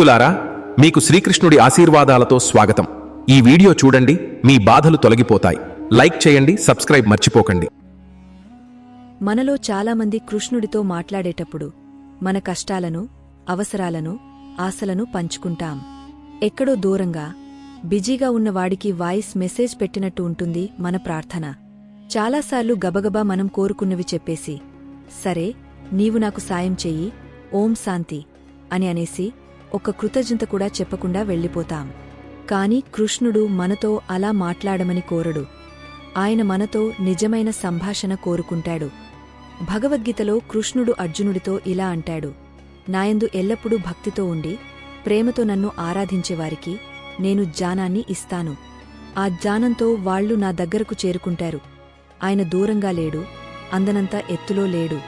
భక్తులారా మీకు శ్రీకృష్ణుడి ఆశీర్వాదాలతో స్వాగతం. ఈ వీడియో చూడండి మీ బాధలు తొలగిపోతాయి. లైక్ చేయండి సబ్స్క్రైబ్ మర్చిపోకండి. మనలో చాలామంది కృష్ణుడితో మాట్లాడేటప్పుడు మన కష్టాలను అవసరాలను ఆశలను పంచుకుంటాం. ఎక్కడో దూరంగా బిజీగా ఉన్నవాడికి వాయిస్ మెసేజ్ పెట్టినట్టు ఉంటుంది మన ప్రార్థన. చాలాసార్లు గబగబా మనం కోరుకున్నవి చెప్పేసి సరే నీవు నాకు సాయం చెయ్యి ఓం శాంతి అని అనేసి ఒక్క కృతజ్ఞత కూడా చెప్పకుండా వెళ్ళిపోతాం. కాని కృష్ణుడు మనతో అలా మాట్లాడమని కోరడు. ఆయన మనతో నిజమైన సంభాషణ కోరుకుంటాడు. భగవద్గీతలో కృష్ణుడు అర్జునుడితో ఇలా అంటాడు. నాయందు ఎల్లప్పుడూ భక్తితో ఉండి ప్రేమతో నన్ను ఆరాధించేవారికి నేను జానాన్ని ఇస్తాను. ఆ జానంతో వాళ్ళు నా దగ్గరకు చేరుకుంటారు. ఆయన దూరంగా లేడు అందనంత ఎత్తులో లేడు.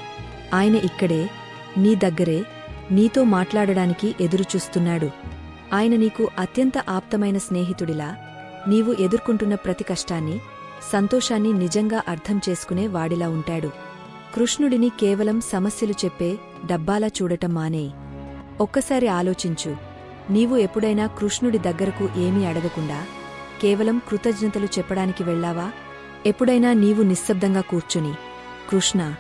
ఆయన ఇక్కడే నీ దగ్గరే నీతో మాట్లాడడానికి ఎదురుచూస్తున్నాడు. ఆయన నీకు అత్యంత ఆప్తమైన స్నేహితుడిలా. నీవు ఎదుర్కొంటున్న ప్రతి కష్టాన్ని సంతోషాన్ని నిజంగా అర్థం చేసుకునే వాడిలా ఉంటాడు. కృష్ణుడిని కేవలం సమస్యలు చెప్పే డబ్బాలా చూడటం మానే ఒక్కసారి ఆలోచించు. నీవు ఎప్పుడైనా కృష్ణుడి దగ్గరకు ఏమీ అడగకుండా కేవలం కృతజ్ఞతలు చెప్పడానికి వెళ్ళావా? ఎప్పుడైనా నీవు నిశ్శబ్దంగా కూర్చుని కృష్ణ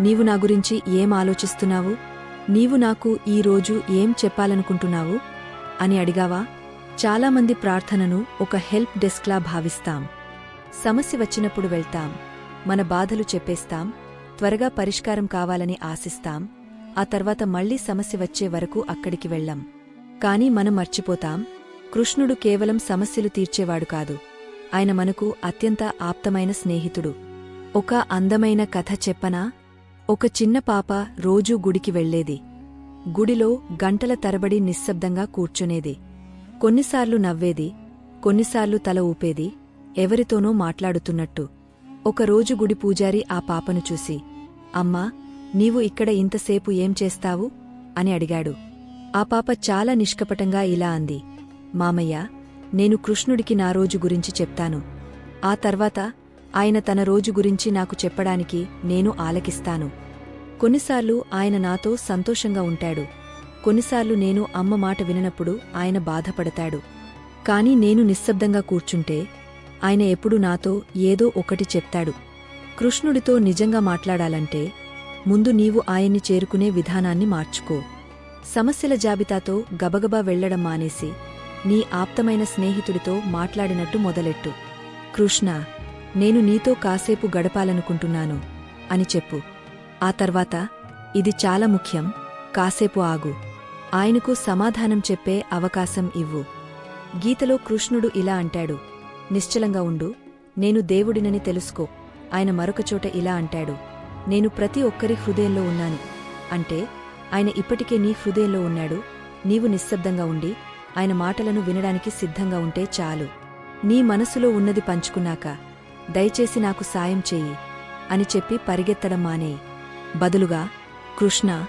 నీవు నా గురించి ఏం ఆలోచిస్తున్నావు? నీవు నాకు ఈ రోజు ఏం చెప్పాలనుకుంటున్నావు? అని అడిగావా? చాలామంది ప్రార్థనను ఒక హెల్ప్ డెస్క్లా భావిస్తాం. సమస్య వచ్చినప్పుడు వెళ్తాం. మన బాధలు చెప్పేస్తాం. త్వరగా పరిష్కారం కావాలని ఆశిస్తాం. ఆ తర్వాత మళ్ళీ సమస్య వచ్చే వరకు అక్కడికి వెళ్ళం కాని మనం మర్చిపోతాం. కృష్ణుడు కేవలం సమస్యలు తీర్చేవాడు కాదు. ఆయన మనకు అత్యంత ఆప్తమైన స్నేహితుడు. ఒక అందమైన కథ చెప్పనా? ఒక చిన్న పాప రోజూ గుడికి వెళ్ళేది గుడిలో గంటల తరబడి నిశ్శబ్దంగా కూర్చునేది. కొన్నిసార్లు నవ్వేది కొన్నిసార్లు తల ఊపేది ఎవరితోనో మాట్లాడుతున్నట్టు. ఒకరోజు గుడి పూజారి ఆ పాపను చూసి అమ్మా నీవు ఇక్కడ ఇంతసేపు ఏం చేస్తావు? అని అడిగాడు. ఆ పాప చాలా నిష్కపటంగా ఇలా అంది మామయ్య నేను కృష్ణుడికి నా రోజు గురించి చెప్తాను. ఆ తర్వాత ఆయన తన రోజు గురించి నాకు చెప్పడానికి నేను ఆలకిస్తాను. కొన్నిసార్లు ఆయన నాతో సంతోషంగా ఉంటాడు. కొన్నిసార్లు నేను అమ్మ మాట విననప్పుడు ఆయన బాధపడతాడు. కాని నేను నిశ్శబ్దంగా కూర్చుంటే ఆయన ఎప్పుడు నాతో ఏదో ఒకటి చెప్తాడు. కృష్ణుడితో నిజంగా మాట్లాడాలంటే ముందు నీవు ఆయన్ని చేరుకునే విధానాన్ని మార్చుకో. సమస్యల జాబితాతో గబగబా వెళ్ళడం మానేసి నీ ఆప్తమైన స్నేహితుడితో మాట్లాడినట్టు మొదలెట్టు. కృష్ణ నేను నీతో కాసేపు గడపాలనుకుంటున్నాను అని చెప్పు. ఆ తర్వాత ఇది చాలా ముఖ్యం కాసేపు ఆగు. ఆయనకు సమాధానం చెప్పే అవకాశం ఇవ్వు. గీతలో కృష్ణుడు ఇలా అంటాడు. నిశ్చలంగా ఉండు. నేను దేవుడినని తెలుసుకో. ఆయన మరొకచోట ఇలా అంటాడు. నేను ప్రతి ఒక్కరి హృదయంలో ఉన్నాను. అంటే ఆయన ఇప్పటికే నీ హృదయంలో ఉన్నాడు. నీవు నిశ్శబ్దంగా ఉండి ఆయన మాటలను వినడానికి సిద్ధంగా ఉంటే చాలు. నీ మనసులో ఉన్నది పంచుకున్నాక దయచేసి నాకు సాయం చెయ్యి అని చెప్పి పరిగెత్తడం మానేయి బదులుగా కృష్ణ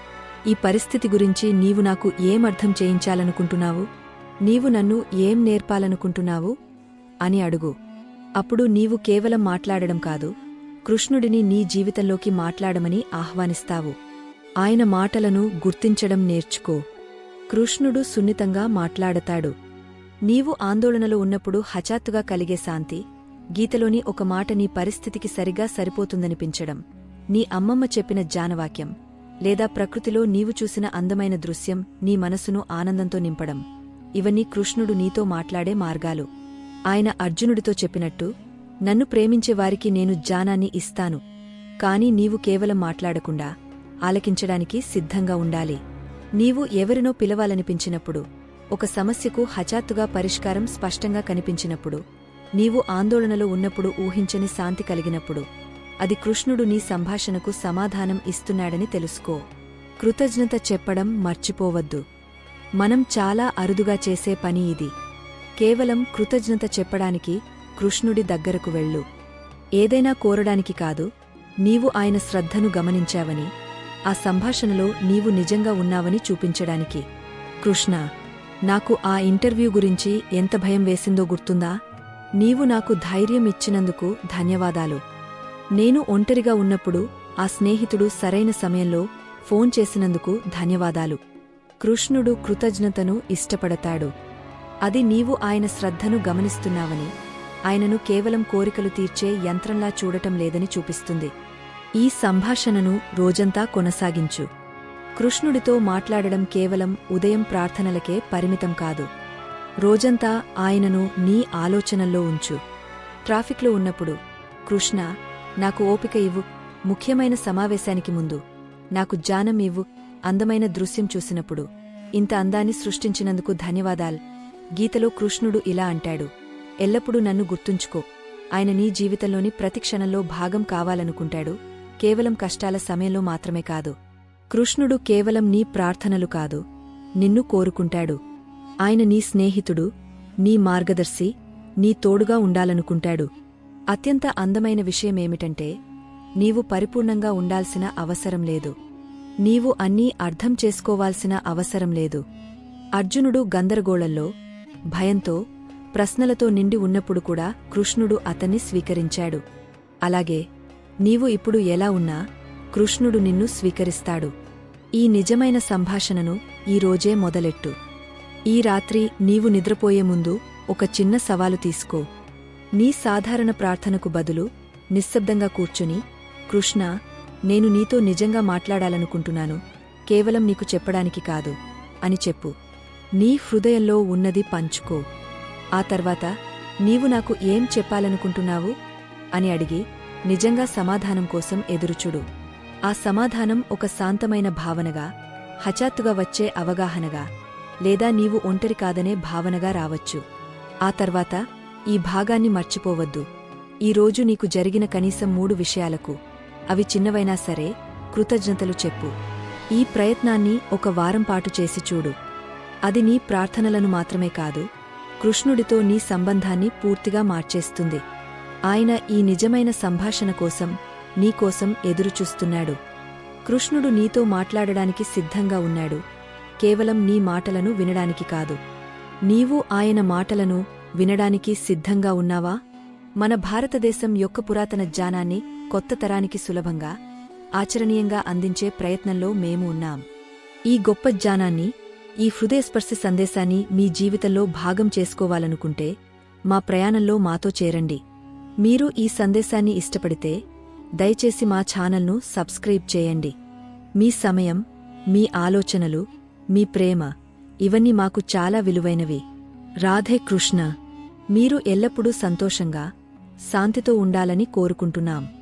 ఈ పరిస్థితి గురించి నీవు నాకు ఏం అర్థం చేయించాలనుకుంటున్నావు? నీవు నన్ను ఏం నేర్పాలనుకుంటున్నావు? అని అడుగు. అప్పుడు నీవు కేవలం మాట్లాడడం కాదు కృష్ణుడిని నీ జీవితంలోకి మాట్లాడమని ఆహ్వానిస్తావు. ఆయన మాటలను గుర్తించడం నేర్చుకో. కృష్ణుడు సున్నితంగా మాట్లాడతాడు. నీవు ఆందోళనలో ఉన్నప్పుడు హఠాత్తుగా కలిగే శాంతి గీతలోని ఒక మాట నీ పరిస్థితికి సరిగా సరిపోతుందనిపించడం. నీ అమ్మమ్మ చెప్పిన జానవాక్యం. లేదా ప్రకృతిలో నీవు చూసిన అందమైన దృశ్యం నీ మనసును ఆనందంతో నింపడం. ఇవన్నీ కృష్ణుడు నీతో మాట్లాడే మార్గాలు. ఆయన అర్జునుడితో చెప్పినట్టు నన్ను ప్రేమించేవారికి నేను జ్ఞానాన్ని ఇస్తాను. కాని నీవు కేవలం మాట్లాడకుండా ఆలకించడానికి సిద్ధంగా ఉండాలి. నీవు ఎవరినో పిలవాలనిపించినప్పుడు ఒక సమస్యకు హఠాత్తుగా పరిష్కారం స్పష్టంగా కనిపించినప్పుడు నీవు ఆందోళనలో ఉన్నప్పుడు ఊహించని శాంతి కలిగినప్పుడు అది కృష్ణుడు నీ సంభాషణకు సమాధానం ఇస్తున్నాడని తెలుసుకో. కృతజ్ఞత చెప్పడం మర్చిపోవద్దు. మనం చాలా అరుదుగా చేసే పని ఇది. కేవలం కృతజ్ఞత చెప్పడానికి కృష్ణుడి దగ్గరకు వెళ్ళు. ఏదైనా కోరడానికి కాదు నీవు ఆయన శ్రద్ధను గమనించావని ఆ సంభాషణలో నీవు నిజంగా ఉన్నావని చూపించడానికి. కృష్ణ నాకు ఆ ఇంటర్వ్యూ గురించి ఎంత భయం వేసిందో గుర్తుందా? నీవు నాకు ధైర్యం ఇచ్చినందుకు ధన్యవాదాలు. నేను ఒంటరిగా ఉన్నప్పుడు ఆ స్నేహితుడు సరైన సమయంలో ఫోన్ చేసినందుకు ధన్యవాదాలు. కృష్ణుడు కృతజ్ఞతను ఇష్టపడతాడు. అది నీవు ఆయన శ్రద్ధను గమనిస్తున్నావని ఆయనను కేవలం కోరికలు తీర్చే యంత్రంలా చూడటం లేదని చూపిస్తుంది. ఈ సంభాషణను రోజంతా కొనసాగించు. కృష్ణుడితో మాట్లాడడం కేవలం ఉదయం ప్రార్థనలకే పరిమితం కాదు. రోజంతా ఆయనను నీ ఆలోచనల్లో ఉంచు. ట్రాఫిక్లో ఉన్నప్పుడు కృష్ణ నాకు ఓపిక ఇవ్వు. ముఖ్యమైన సమావేశానికి ముందు. నాకు జానం ఇవ్వు. అందమైన దృశ్యం చూసినప్పుడు. ఇంత అందాన్ని సృష్టించినందుకు ధన్యవాదాల్. గీతలో కృష్ణుడు ఇలా అంటాడు. ఎల్లప్పుడూ నన్ను గుర్తుంచుకో. ఆయన నీ జీవితంలోని ప్రతి క్షణంలో భాగం కావాలనుకుంటాడు. కేవలం కష్టాల సమయంలో మాత్రమే కాదు. కృష్ణుడు కేవలం నీ ప్రార్థనలు కాదు. నిన్ను కోరుకుంటాడు. ఆయన నీ స్నేహితుడు నీ మార్గదర్శి నీ తోడుగా ఉండాలనుకుంటాడు. అత్యంత అందమైన విషయమేమిటంటే నీవు పరిపూర్ణంగా ఉండాల్సిన అవసరం లేదు. నీవు అన్నీ అర్థం చేసుకోవాల్సిన అవసరం లేదు. అర్జునుడు గందరగోళంలో భయంతో ప్రశ్నలతో నిండి ఉన్నప్పుడు కూడా కృష్ణుడు అతన్ని స్వీకరించాడు. అలాగే నీవు ఇప్పుడు ఎలా ఉన్నా కృష్ణుడు నిన్ను స్వీకరిస్తాడు. ఈ నిజమైన సంభాషణను ఈరోజే మొదలెట్టు. ఈ రాత్రి నీవు నిద్రపోయే ముందు ఒక చిన్న సవాలు తీసుకో. నీ సాధారణ ప్రార్థనకు బదులు నిశ్శబ్దంగా కూర్చుని కృష్ణ నేను నీతో నిజంగా మాట్లాడాలనుకుంటున్నాను. కేవలం నీకు చెప్పడానికి కాదు అని చెప్పు. నీ హృదయంలో ఉన్నది పంచుకో. ఆ తర్వాత నీవు నాకు ఏం చెప్పాలనుకుంటున్నావు? అని అడిగి నిజంగా సమాధానం కోసం ఎదురుచుడు ఆ సమాధానం ఒక శాంతమైన భావనగా హఠాత్తుగా వచ్చే అవగాహనగా. లేదా నీవు ఒంటరి కాదనే భావనగా రావచ్చు. ఆ తర్వాత ఈ భాగాన్ని మర్చిపోవద్దు. ఈరోజు నీకు జరిగిన కనీసం మూడు విషయాలకు. అవి చిన్నవైనా సరే కృతజ్ఞతలు చెప్పు. ఈ ప్రయత్నాన్ని ఒక వారం పాటు చేసి చూడు. అది నీ ప్రార్థనలను మాత్రమే కాదు కృష్ణుడితో నీ సంబంధాన్ని పూర్తిగా మార్చేస్తుంది. ఆయన ఈ నిజమైన సంభాషణ కోసం నీకోసం ఎదురుచూస్తున్నాడు. కృష్ణుడు నీతో మాట్లాడడానికి సిద్ధంగా ఉన్నాడు. కేవలం నీ మాటలను వినడానికి కాదు. నీవు ఆయన మాటలను వినడానికి సిద్ధంగా ఉన్నావా? మన భారతదేశం యొక్క పురాతన జ్ఞానాన్ని కొత్త తరానికి సులభంగా ఆచరణీయంగా అందించే ప్రయత్నంలో మేము ఉన్నాం. ఈ గొప్ప జ్ఞానాన్ని ఈ హృదయస్పర్శ సందేశాన్ని మీ జీవితంలో భాగం చేసుకోవాలనుకుంటే మా ప్రయాణంలో మాతో చేరండి. మీరు ఈ సందేశాన్ని ఇష్టపడితే దయచేసి మా ఛానల్ను సబ్స్క్రైబ్ చేయండి. మీ సమయం మీ ఆలోచనలు మీ ప్రేమ ఇవన్నీ మాకు చాలా విలువైనవి. రాధే కృష్ణ మీరు ఎల్లప్పుడూ సంతోషంగా శాంతితో ఉండాలని కోరుకుంటున్నాం.